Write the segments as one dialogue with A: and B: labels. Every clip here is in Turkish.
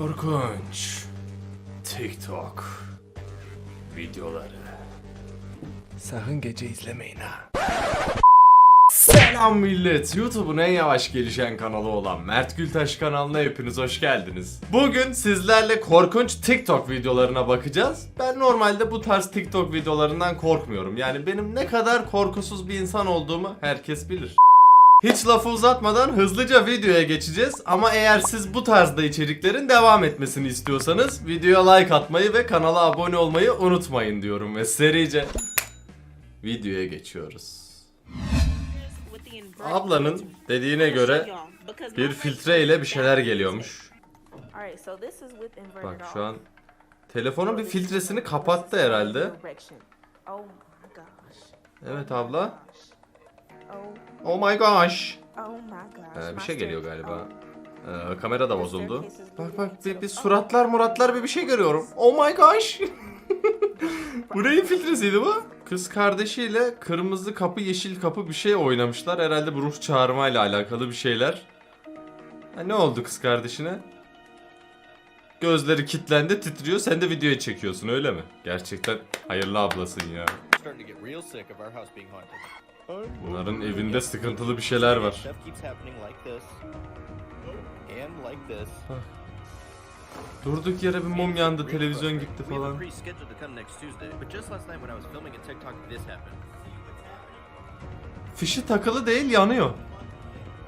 A: Korkunç. TikTok videoları. Sakın gece izlemeyin ha. Selam millet. YouTube'un en yavaş gelişen kanalı olan Mert Gültaş kanalına hepiniz hoş geldiniz. Bugün sizlerle korkunç TikTok videolarına bakacağız. Ben normalde bu tarz TikTok videolarından korkmuyorum. Yani benim ne kadar korkusuz bir insan olduğumu herkes bilir. Hiç lafı uzatmadan hızlıca videoya geçeceğiz ama eğer siz bu tarzda içeriklerin devam etmesini istiyorsanız videoya like atmayı ve kanala abone olmayı unutmayın diyorum ve serice videoya geçiyoruz. Ablanın dediğine göre bir filtre ile bir şeyler geliyormuş. Bak şu an telefonun bir filtresini kapattı herhalde. Evet abla. Oh my gosh.
B: Oh
A: Ee, bir şey geliyor galiba. Ee, kamera da bozuldu. Bak bak bir, bir suratlar muratlar bir bir şey görüyorum. Oh my gosh. bu neyin filtresiydi bu? Kız kardeşiyle kırmızı kapı yeşil kapı bir şey oynamışlar. Herhalde bu ruh çağırmayla alakalı bir şeyler. Ha, ne oldu kız kardeşine? Gözleri kilitlendi titriyor sen de videoya çekiyorsun öyle mi? Gerçekten hayırlı ablasın ya. Bunların evinde sıkıntılı bir şeyler var. Durduk yere bir mum yandı televizyon gitti falan. Fişi takılı değil yanıyor.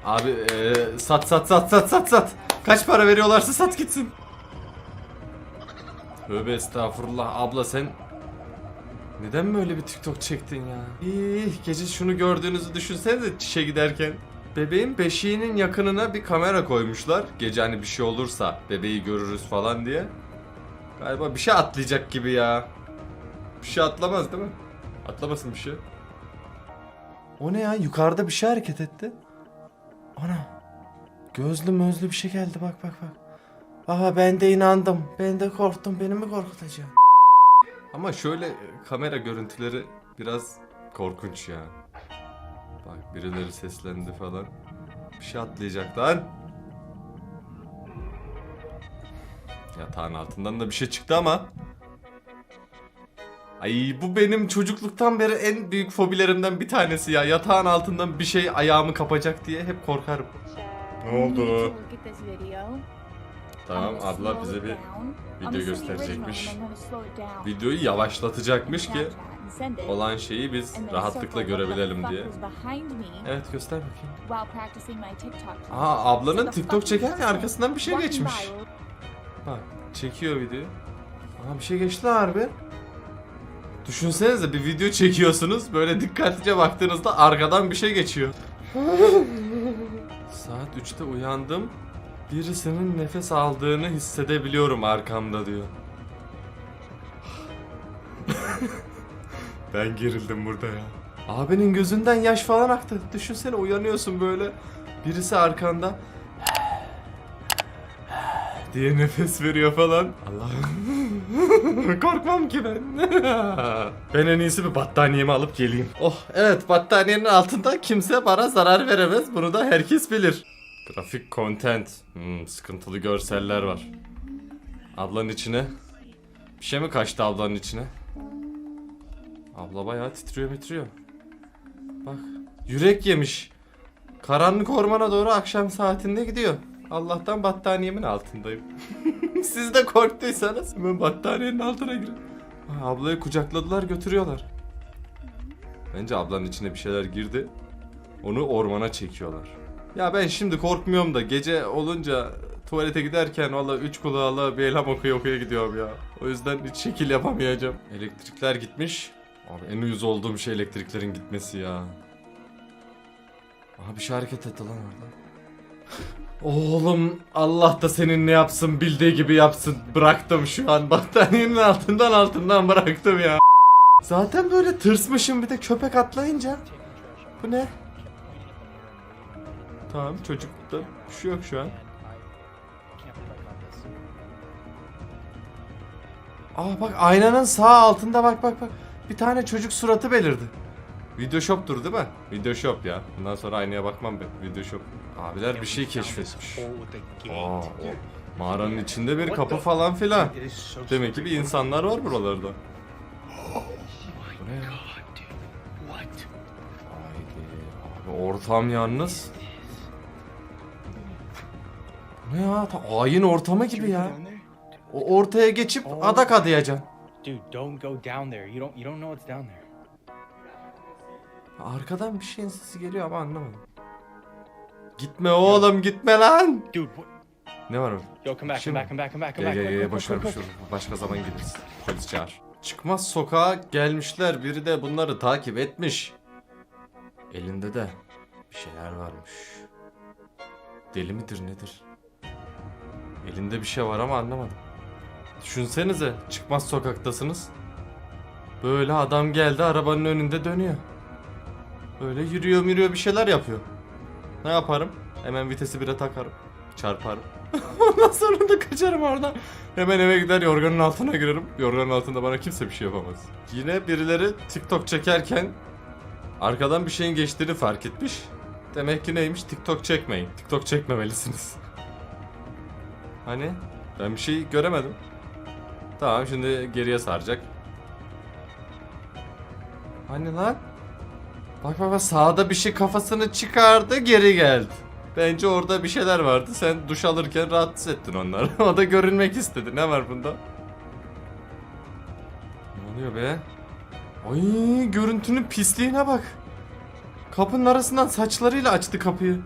A: Abi eee, sat sat sat sat sat sat. Kaç para veriyorlarsa sat gitsin. Tövbe estağfurullah abla sen neden böyle bir TikTok çektin ya? İyi gece şunu gördüğünüzü düşünsenize çişe giderken. Bebeğin beşiğinin yakınına bir kamera koymuşlar. Gece hani bir şey olursa bebeği görürüz falan diye. Galiba bir şey atlayacak gibi ya. Bir şey atlamaz değil mi? Atlamasın bir şey. O ne ya? Yukarıda bir şey hareket etti. Ana. Gözlü mözlü bir şey geldi bak bak bak. Aha ben de inandım. Ben de korktum. Beni mi korkutacaksın? Ama şöyle e, kamera görüntüleri biraz korkunç ya. Bak birileri seslendi falan. Bir şey atlayacak lan. Yatağın altından da bir şey çıktı ama. Ay bu benim çocukluktan beri en büyük fobilerimden bir tanesi ya. Yatağın altından bir şey ayağımı kapacak diye hep korkarım. Ne oldu? Tamam abla bize bir video gösterecekmiş. Videoyu yavaşlatacakmış ki olan şeyi biz rahatlıkla görebilelim diye. Evet göster bakayım. Aa ablanın TikTok çekerken arkasından bir şey geçmiş. Bak çekiyor videoyu. Aa bir şey geçti harbi. Düşünsenize bir video çekiyorsunuz böyle dikkatlice baktığınızda arkadan bir şey geçiyor. Saat 3'te uyandım. Birisinin nefes aldığını hissedebiliyorum arkamda diyor. ben gerildim burada ya. Abinin gözünden yaş falan aktı. Düşünsene uyanıyorsun böyle. Birisi arkanda diye nefes veriyor falan. Allah'ım. Korkmam ki ben. ben en iyisi bir battaniyemi alıp geleyim. Oh evet battaniyenin altında kimse bana zarar veremez. Bunu da herkes bilir. Grafik content. Hmm, sıkıntılı görseller var. Ablanın içine. Bir şey mi kaçtı ablanın içine? Abla bayağı titriyor titriyor. Bak yürek yemiş. Karanlık ormana doğru akşam saatinde gidiyor. Allah'tan battaniyemin altındayım. Siz de korktuysanız hemen battaniyenin altına girin. Ablayı kucakladılar götürüyorlar. Bence ablanın içine bir şeyler girdi. Onu ormana çekiyorlar. Ya ben şimdi korkmuyorum da gece olunca tuvalete giderken valla üç kulağla bir elham okuya okuya gidiyorum ya. O yüzden hiç şekil yapamayacağım. Elektrikler gitmiş. Abi en uyuz olduğum şey elektriklerin gitmesi ya. Aha bir şey hareket etti lan orada. Oğlum Allah da senin ne yapsın bildiği gibi yapsın. Bıraktım şu an battaniyenin altından altından bıraktım ya. Zaten böyle tırsmışım bir de köpek atlayınca. Bu ne? Tamam çocukta bir şey yok şu an. Aa bak aynanın sağ altında bak bak bak. Bir tane çocuk suratı belirdi. Video shop'tur değil mi? Video shop ya. Bundan sonra aynaya bakmam ben. Video shop. Abiler bir şey keşfetmiş. Aa, o Mağaranın içinde bir kapı falan filan. Demek ki bir insanlar var buralarda. Ortam yalnız. Ne ya? Ta ayin ortamı gibi ya. O ortaya geçip adak adayacaksın.
C: Dude, don't go down there. You don't you don't know what's down there.
A: Arkadan bir şeyin sesi geliyor ama anlamadım. Gitme oğlum gitme lan.
C: Dude, what?
A: Ne var o?
C: Yo, come back,
A: Şimdi-
C: come back, come back, come back, come back. quick,
A: gel
C: quick,
A: boş ver boş ver. Başka zaman gideriz. Polis çağır. Çıkmaz sokağa gelmişler. Biri de bunları takip etmiş. Elinde de bir şeyler varmış. Deli midir nedir? Elinde bir şey var ama anlamadım. Düşünsenize çıkmaz sokaktasınız. Böyle adam geldi arabanın önünde dönüyor. Böyle yürüyor yürüyor bir şeyler yapıyor. Ne yaparım? Hemen vitesi bire takarım. Çarparım. Ondan sonra da kaçarım oradan. Hemen eve gider yorganın altına girerim. Yorganın altında bana kimse bir şey yapamaz. Yine birileri TikTok çekerken arkadan bir şeyin geçtiğini fark etmiş. Demek ki neymiş? TikTok çekmeyin. TikTok çekmemelisiniz. Hani? Ben bir şey göremedim. Tamam şimdi geriye saracak. Hani lan? Bak bak bak sağda bir şey kafasını çıkardı geri geldi. Bence orada bir şeyler vardı. Sen duş alırken rahatsız ettin onları. o da görünmek istedi. Ne var bunda? Ne oluyor be? Ay görüntünün pisliğine bak. Kapının arasından saçlarıyla açtı kapıyı.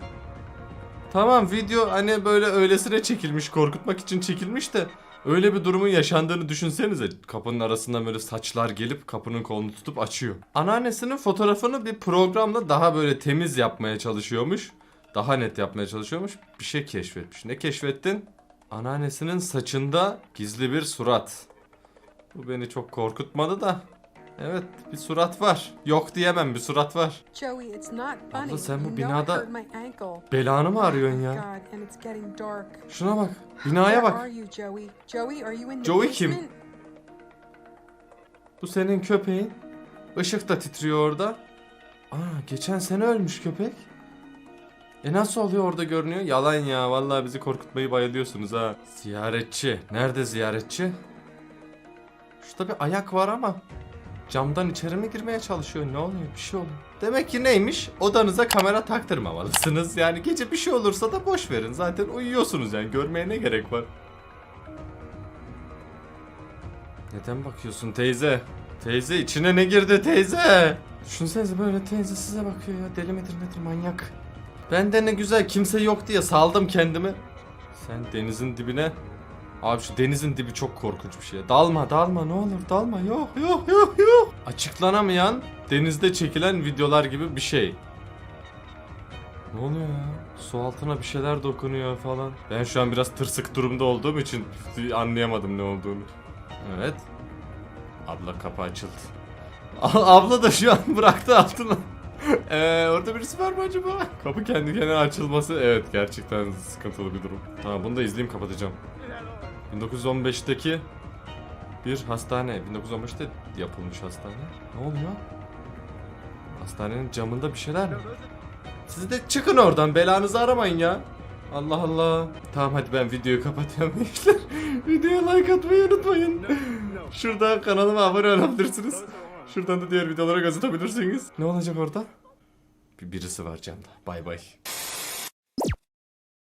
A: Tamam video hani böyle öylesine çekilmiş korkutmak için çekilmiş de öyle bir durumun yaşandığını düşünsenize. Kapının arasından böyle saçlar gelip kapının kolunu tutup açıyor. Anneannesinin fotoğrafını bir programla daha böyle temiz yapmaya çalışıyormuş. Daha net yapmaya çalışıyormuş. Bir şey keşfetmiş. Ne keşfettin? Anneannesinin saçında gizli bir surat. Bu beni çok korkutmadı da. Evet bir surat var. Yok diyemem bir surat var.
D: Joey, it's not funny.
A: Abla sen bu binada belanı mı arıyorsun ya?
D: Dark.
A: Şuna bak. Binaya bak.
D: Joey?
A: Kim? Bu senin köpeğin. Işık da titriyor orada. Aa geçen sene ölmüş köpek. E nasıl oluyor orada görünüyor? Yalan ya. Vallahi bizi korkutmayı bayılıyorsunuz ha. Ziyaretçi. Nerede ziyaretçi? Şurada bir ayak var ama. Camdan içeri mi girmeye çalışıyor? Ne oluyor? Bir şey oluyor. Demek ki neymiş? Odanıza kamera taktırmamalısınız. Yani gece bir şey olursa da boş verin. Zaten uyuyorsunuz yani. Görmeye ne gerek var? Neden bakıyorsun teyze? Teyze içine ne girdi teyze? Düşünsenize böyle teyze size bakıyor ya. Deli midir nedir manyak. Ben de ne güzel kimse yok diye saldım kendimi. Sen denizin dibine... Abi şu denizin dibi çok korkunç bir şey. Dalma dalma ne olur dalma. Yok yok yok yok. Açıklanamayan denizde çekilen videolar gibi bir şey. Ne oluyor ya? Su altına bir şeyler dokunuyor falan. Ben şu an biraz tırsık durumda olduğum için anlayamadım ne olduğunu. Evet. Abla kapı açıldı. Abla da şu an bıraktı altına. Eee orada birisi var mı acaba? Kapı kendi kendine açılması evet gerçekten sıkıntılı bir durum. Tamam bunu da izleyeyim kapatacağım. 1915'teki bir hastane. 1915'te yapılmış hastane. Ne oluyor? Hastanenin camında bir şeyler mi? Siz de çıkın oradan belanızı aramayın ya. Allah Allah. Tamam hadi ben videoyu kapatıyorum gençler. Videoya like atmayı unutmayın. Şurada kanalıma abone olabilirsiniz. Şuradan da diğer videolara göz atabilirsiniz. Ne olacak orada? Bir birisi var camda. Bay bay.